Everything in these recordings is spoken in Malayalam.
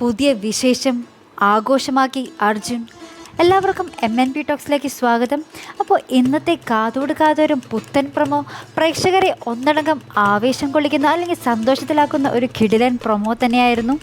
പുതിയ വിശേഷം ആഘോഷമാക്കി അർജുൻ. എല്ലാവർക്കും എം എൻ പി ടോക്സിലേക്ക് സ്വാഗതം. അപ്പോൾ ഇന്നത്തെ കാതോട് കാതോരം പുത്തൻ പ്രൊമോ പ്രേക്ഷകരെ ഒന്നടങ്കം ആവേശം കൊള്ളിക്കുന്ന അല്ലെങ്കിൽ സന്തോഷത്തിലാക്കുന്ന ഒരു കിടിലൻ പ്രൊമോ തന്നെയായിരുന്നു.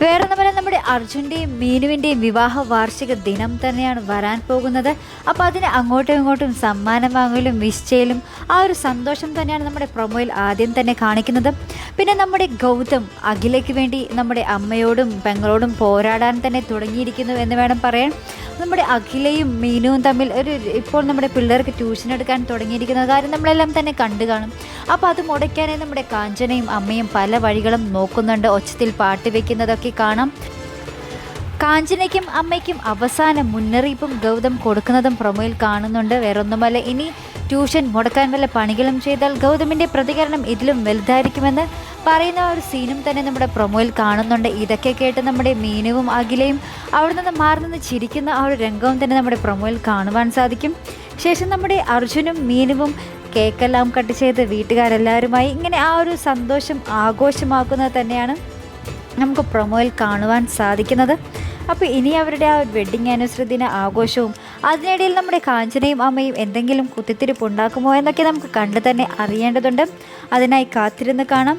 വേറെ നമ്മളെ നമ്മുടെ അർജുന്റെയും മീനുവിന്റെയും വിവാഹ വാർഷിക ദിനം തന്നെയാണ് വരാൻ പോകുന്നത്. അപ്പോൾ അതിന് അങ്ങോട്ടും ഇങ്ങോട്ടും സമ്മാനം വാങ്ങലും മിസ് ചെയ്യലും ആ ഒരു സന്തോഷം തന്നെയാണ് നമ്മുടെ പ്രൊമോയിൽ ആദ്യം തന്നെ കാണിക്കുന്നത്. പിന്നെ നമ്മുടെ ഗൗതം അഖിലയ്ക്ക് വേണ്ടി നമ്മുടെ അമ്മയോടും പെങ്ങളോടും പോരാടാൻ തന്നെ തുടങ്ങിയിരിക്കുന്നു എന്ന് വേണം പറയാൻ. നമ്മുടെ അഖിലയും മീനുവും തമ്മിൽ ഒരു ഇപ്പോൾ നമ്മുടെ പിള്ളേർക്ക് ട്യൂഷൻ എടുക്കാൻ തുടങ്ങിയിരിക്കുന്ന കാര്യം നമ്മളെല്ലാം തന്നെ കണ്ടു കാണും. അപ്പോൾ അത് മുടയ്ക്കാനായി നമ്മുടെ കാഞ്ചനയും അമ്മയും പല വഴികളും നോക്കുന്നുണ്ട്. ഒച്ചത്തിൽ പാട്ട് വെക്കുന്നതൊക്കെ കാണാം. കാഞ്ചനയ്ക്കും അമ്മയ്ക്കും അവസാന മുന്നറിയിപ്പും ഗൗതം കൊടുക്കുന്നതും പ്രൊമോയിൽ കാണുന്നുണ്ട്. വേറൊന്നുമല്ല ഇനി ട്യൂഷൻ മുടക്കാൻ വല്ല പണികളും ചെയ്താൽ ഗൗതമിന്റെ പ്രതികരണം ഇതിലും വലുതായിരിക്കുമെന്ന് പറയുന്ന ഒരു സീനും തന്നെ നമ്മുടെ പ്രൊമോയിൽ കാണുന്നുണ്ട്. ഇതൊക്കെ കേട്ട് നമ്മുടെ മീനുവും അഖിലയും അവിടെ നിന്ന് മാറി നിന്ന് ചിരിക്കുന്ന ആ ഒരു രംഗവും തന്നെ നമ്മുടെ പ്രൊമോയിൽ കാണുവാൻ സാധിക്കും. ശേഷം നമ്മുടെ അർജുനും മീനുവും കേക്കെല്ലാം കട്ട് ചെയ്ത് വീട്ടുകാരെല്ലാവരുമായി ഇങ്ങനെ ആ ഒരു സന്തോഷം ആഘോഷമാക്കുന്നത് തന്നെയാണ് നമുക്ക് പ്രൊമോയിൽ കാണുവാൻ സാധിക്കുന്നത്. അപ്പോൾ ഇനി അവരുടെ ആ വെഡ്ഡിങ് ആനിവേഴ്സറി ദിന ആഘോഷവും അതിനിടയിൽ നമ്മുടെ കാഞ്ചനയും അമ്മയും എന്തെങ്കിലും കുത്തിത്തിരിപ്പ് ഉണ്ടാക്കുമോ എന്നൊക്കെ നമുക്ക് കണ്ടു തന്നെ അറിയേണ്ടതുണ്ട്. അതിനായി കാത്തിരുന്ന് കാണാം.